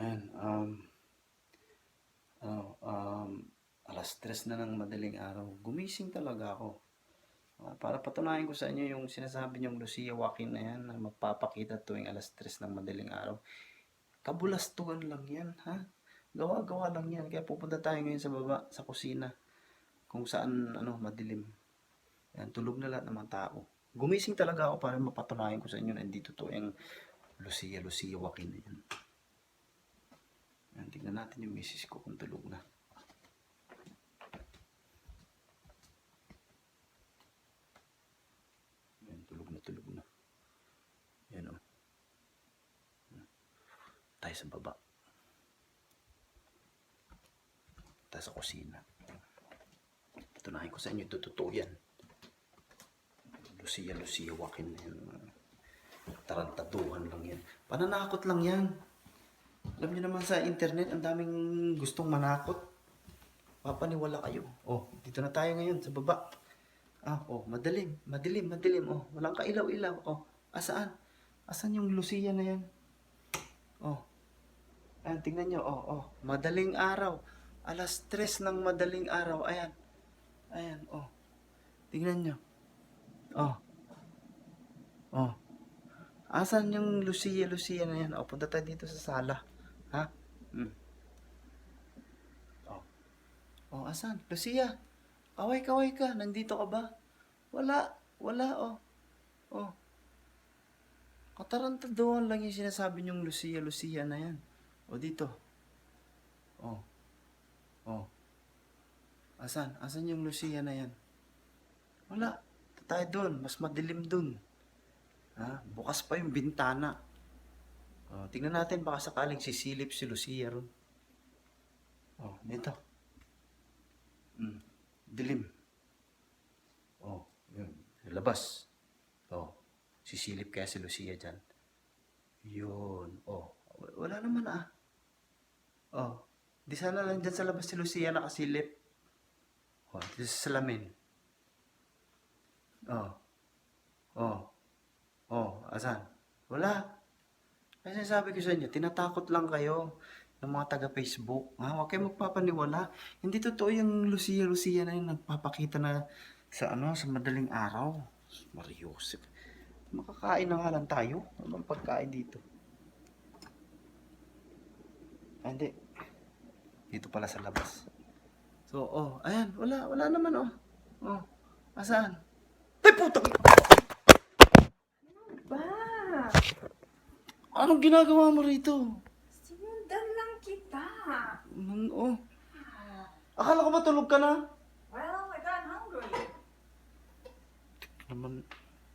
Ayan, um, ano, um, alas tres na ng madaling araw. Gumising talaga ako. Ah, para patunayan ko sa inyo yung sinasabi niyong Lucia Joaquin na yan na magpapakita tuwing alas tres ng madaling araw. Kabulastugan lang yan, ha? Gawa-gawa lang yan. Kaya pupunta tayo ngayon sa baba, sa kusina. Kung saan, ano, madilim. Yan, tulog na lahat ng mga tao. Gumising talaga ako para mapatunayan ko sa inyo na hindi totoo yung Lucia, Lucia Joaquin na yan. Yan, tignan natin yung misis ko kung tulog na. Yan, tulog na, tulog na. Yan o. Tayo sa baba. Tayo sa kusina. Tunahin ko sa inyo, totoo yan. Lucia, Lucia, Joaquin na yan. Tarantaduhan lang yan. Pananakot lang yan. Alam niyo naman sa internet, ang daming gustong manakot. Papaniwala kayo. Oh, dito na tayo ngayon sa baba. Ah, oh, madilim, madilim, madilim. Oh, walang kailaw-ilaw. Oh, asaan? Asan yung Lucia na yan? Oh. Ayan, tingnan nyo. Oh, oh. Madaling araw. Alas tres ng madaling araw. Ayan. Ayan, oh. Tingnan nyo. Oh. Oh. Asan yung Lucia, Lucia na yan? O, punta tayo dito sa sala. Ha? Hmm. Oh. Oh, asan? Lucia. Kaway-kaway ka. Nandito ka ba? Wala. Wala, oh. Oh. Katarantaduhan lang yung sinasabi niyong Lucia, Lucia na yan. O, dito. Oh. Oh. Asan? Asan yung Lucia na yan? Wala. Tayo doon. Mas madilim doon. Ha? Bukas pa yung bintana. Oh, tingnan natin baka sakaling sisilip si Lucia ron. Oh, dito. Mm, dilim. Oh, yun. Labas. Oh, sisilip kaya si Lucia dyan. Yun. Oh, wala naman ah. Oh, di sana lang dyan sa labas si Lucia nakasilip. Oh, dito sa salamin. Oh. Oh. Oh, asan? Wala. Kasi sabi ko sa inyo, tinatakot lang kayo ng mga taga-Facebook. Ha? Huwag kayo magpapaniwala. Hindi totoo yung Lucia Lucia na yung nagpapakita na sa ano, sa madaling araw. Mariusip. Makakain na nga lang tayo. Ano pagkain dito? Ah, hindi. Dito pala sa labas. So, oh, ayan, wala, wala naman, oh. Oh, asaan? Ay, putang! Ba, Anong ginagawa mo rito? sinundan lang kita. Mm, oh. Akala ko ba tulog ka na? Well, I got hungry. Naman,